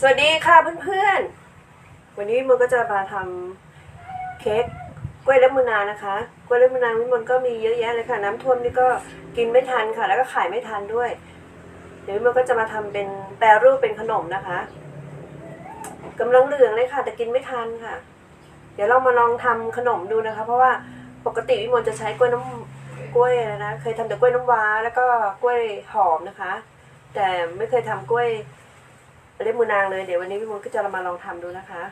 สวัสดีค่ะเพื่อนๆ วันนี้วิมลก็จะมาทำเค้กกล้วยเล็บมือนานะคะ กล้วยเล็บมือนางวิมลก็มีเยอะแยะเลยค่ะ น้ำท่วมนี่ก็กินไม่ทันค่ะ แล้วก็ขายไม่ทันด้วย เดี๋ยววิมลก็จะมาทำเป็นแปรรูปเป็นขนมนะคะกำลังเหลืองเลยค่ะ แต่กินไม่ทันค่ะ เดี๋ยวเรามาลองทำขนมดูนะคะ เพราะว่าปกติวิมลจะใช้กล้วยน้ำกล้วยนะ เคยทำแต่กล้วยน้ำว้า แล้วก็กล้วยหอมนะคะ แต่ไม่เคยทำกล้วย เล็บมือนางเลย เดี๋ยววันนี้พี่มดก็จะมาลองทำดูนะคะ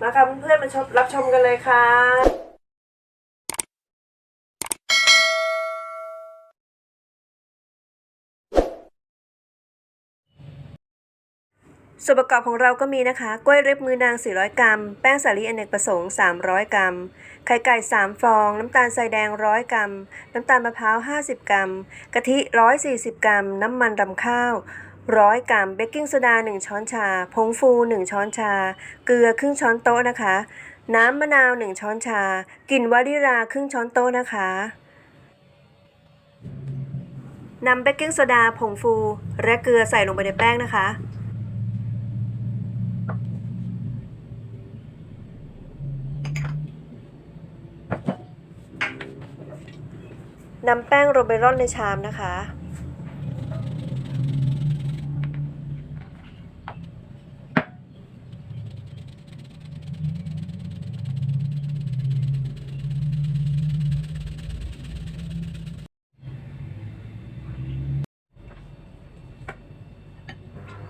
มาค่ะเพื่อนๆมาชมรับชมกันเลยค่ะส่วนประกอบของเราก็มีนะคะ กล้วยเล็บมือนาง 400 กรัม แป้งสาลีอเนกประสงค์ 300 กรัม ไข่ไก่ 3 ฟอง น้ำตาลทรายแดง 100 กรัม น้ำตาลมะพร้าว 50 กรัม กะทิ 140 กรัม น้ำมันรำข้าว 100กรัมเบกกิ้งโซดา 1 ช้อนชา ผงฟู 1 ช้อนชา เกลือครึ่งช้อนโต๊ะนะคะ น้ำมะนาว 1 ช้อนชา กลิ่นวานิลาครึ่งช้อนโต๊ะนะคะนำเบกกิ้งโซดา ผงฟู และเกลือใส่ลงไปในแป้งนะคะ นำแป้งโรเบรอนในชามนะคะ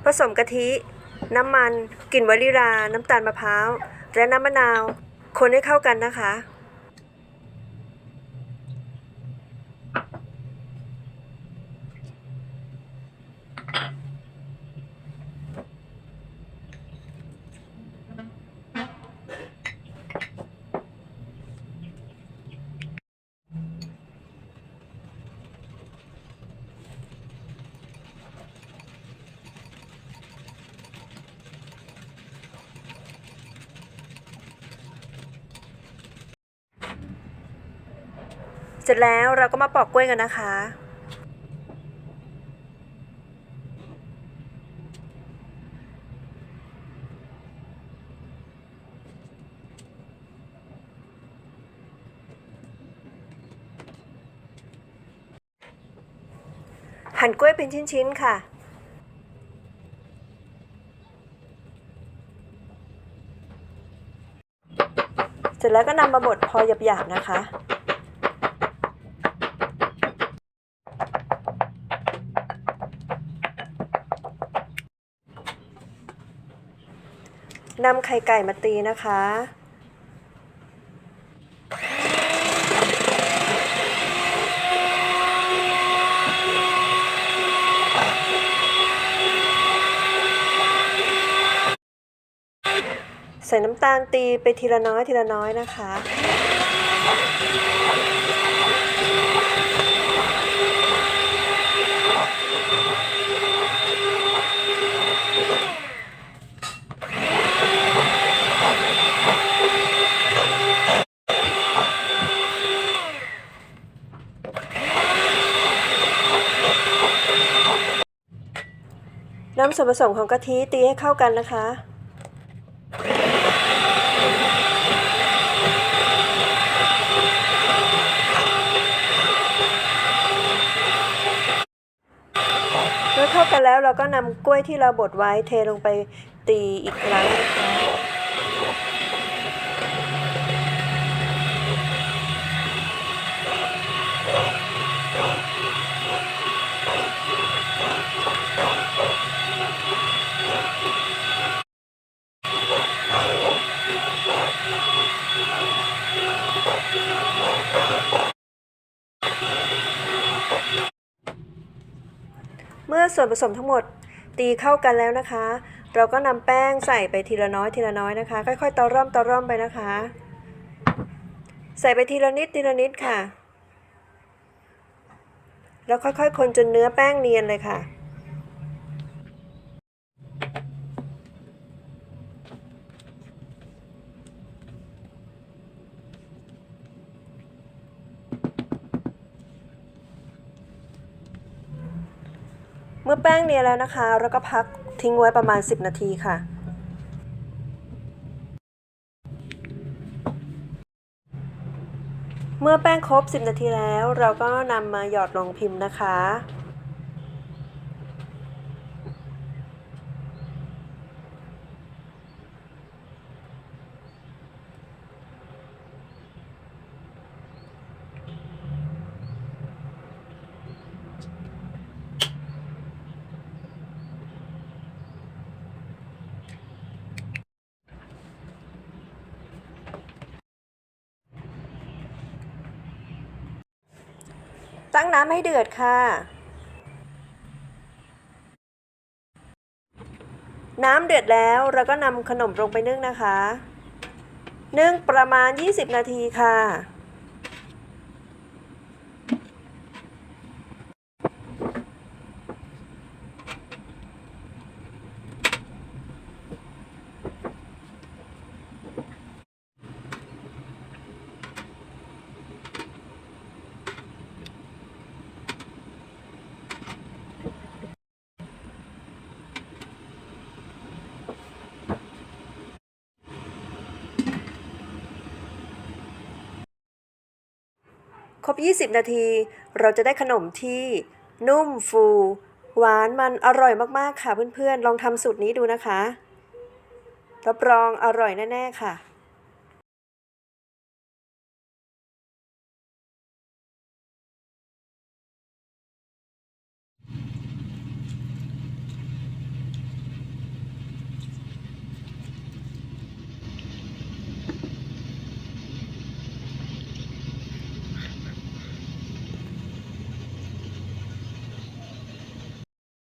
ผสมกะทิ น้ำมันกลิ่นวานิลลา น้ำตาลมะพร้าว และน้ำมะนาว คนให้เข้ากันนะคะ เสร็จแล้วเราก็มาปอกกล้วยกันนะคะ หั่นกล้วยเป็นชิ้นๆค่ะเสร็จแล้วก็นำมาบดพอหยาบๆนะคะ นำไข่ไก่มาตีนะคะ ใส่น้ำตาลตีไปทีละน้อยทีละน้อยนะคะ น้ำส่วนผสมของกะทิตีให้เข้ากันนะคะ เมื่อเข้ากันแล้วเราก็นำกล้วยที่เราบดไว้เทลงไปตีอีกครั้งนะคะ เมื่อส่วนผสมทั้งหมดตีเข้ากันแล้วนะคะ เราก็นำแป้งใส่ไปทีละน้อยทีละน้อยนะคะ ค่อยๆตอร่อมตอร่อมไปนะคะ ใส่ไปทีละนิดทีละนิดค่ะ แล้วค่อยๆ คนจนเนื้อแป้งเนียนเลยค่ะ มื่อแป้งเนียนแล้วนะคะเราก็พักทิ้งไว้ประมาณ 10 นาทีค่ะ เมื่อแป้งครบ 10 นาทีแล้ว เราก็นำมาหยอดลงพิมพ์นะคะ ตั้งน้ำให้เดือดค่ะ น้ำเดือดแล้วเราก็นำขนมลงไปนึ่งนะคะ นึ่งประมาณ 20 นาทีค่ะ ครบ 20 นาที เราจะได้ขนมที่นุ่มฟู หวานมันอร่อยมากๆค่ะเพื่อนๆ ลองทำสูตรนี้ดูนะคะ รับรองอร่อยแน่ๆค่ะ